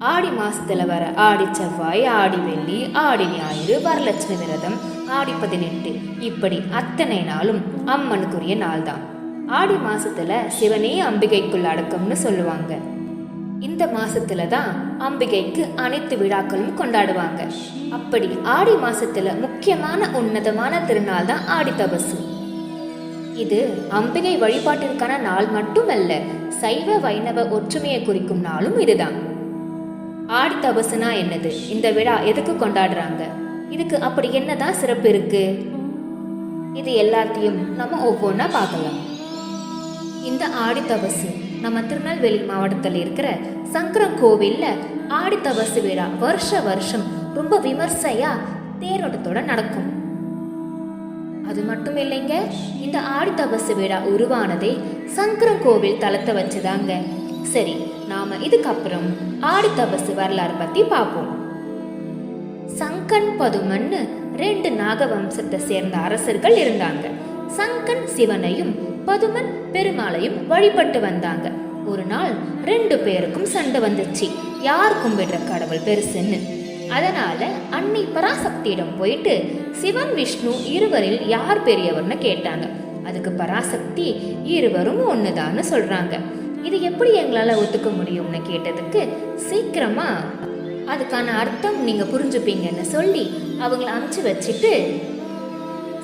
ஆடி மாசத்துல வர ஆடி செவ்வாய் ஆடி வெள்ளி ஆடி ஞாயிறு வரலட்சுமி விரதம் ஆடி பதினெட்டு. இப்படி அத்தனை நாளும் அம்மனுக்குரிய நாள் தான் ஆடி மாசத்துல சிவனே அம்பிகைக்குள் அடக்கம்னு சொல்லுவாங்க. இந்த மாசத்துல தான் அம்பிகைக்கு அனைத்து விழாக்களும் கொண்டாடுவாங்க. அப்படி ஆடி மாசத்துல முக்கியமான உன்னதமான திருநாள் தான் ஆடி தபசு. இது அம்பிகை வழிபாட்டிற்கான நாள் மட்டுமல்ல சைவ வைணவ ஒற்றுமையை குறிக்கும் நாளும் இதுதான். ஆடி தபசுனா என்னது? இந்த விழா எதுக்கு கொண்டாடுறாங்க? இதுக்கு அப்படி என்னதான் சிறப்பு இருக்கு? இது எல்லாத்தையும் நம்ம ஒவ்வொன்றா பார்க்கலாம். இந்த ஆடி தபசு நம்ம திருநெல்வேலி மாவட்டத்தில் இருக்கிற சங்கரன் கோவிலில் ஆடி தபசு விழா வருஷ வருஷம் ரொம்ப விமர்சையா தேரோட்டத்தோட நடக்கும். அது மட்டும் இல்லைங்க இந்த ஆடி தபசு விழா உருவானதே சங்கரன் கோவில் தளத்தை வச்சுதாங்க. சரி நாம இதுக்கப்புறம் ஆடி தபசு வரலாறு பத்தி பார்ப்போம் சங்கன் பதுமன்னு ரெண்டு நாக வம்சத்தை சேர்ந்த அரசர்கள் இருந்தாங்க. சங்கன் சிவனையும் பதுமன் பெருமாளையும் வழிபட்டு வந்தாங்க. ஒரு நாள் ரெண்டு பேருக்கும் சண்டை வந்துச்சு. யார் கும்பிடுற கடவுள் பெருசுன்னு. அதனால அன்னை பராசக்தியிடம் போயிட்டு சிவன் விஷ்ணு இருவரில் யார் பெரியவர்னு கேட்டாங்க. அதுக்கு பராசக்தி இருவரும் ஒண்ணுதான்னு சொல்றாங்க. இது எப்படி எங்களால் ஒத்துக்க முடியும்னு கேட்டதுக்கு சீக்கிரமா அதுக்கான அர்த்தம் நீங்க புரிஞ்சுப்பீங்கன்னு சொல்லி அவங்கள அமுச்சு வச்சுட்டு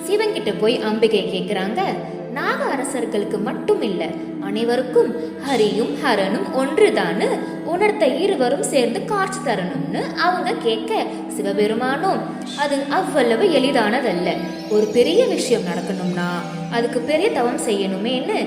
சிவங்கிட்ட போய் அம்பிகை கேட்குறாங்க நாக அரசர்களுக்கு மட்டும் இல்ல அனைவருக்கும் ஹரியும் ஹரனும் ஒன்றுதான்னு உணர்த்த இருவரும் சேர்ந்து காட்சி தரணும்னு அவங்க கேட்க சிவபெருமானும் அது அவ்வளவு எளிதானதல்ல. ஒரு பெரிய விஷயம் நடக்கணும்னா அதுக்கு பெரிய தவம் செய்யணுமேன்னு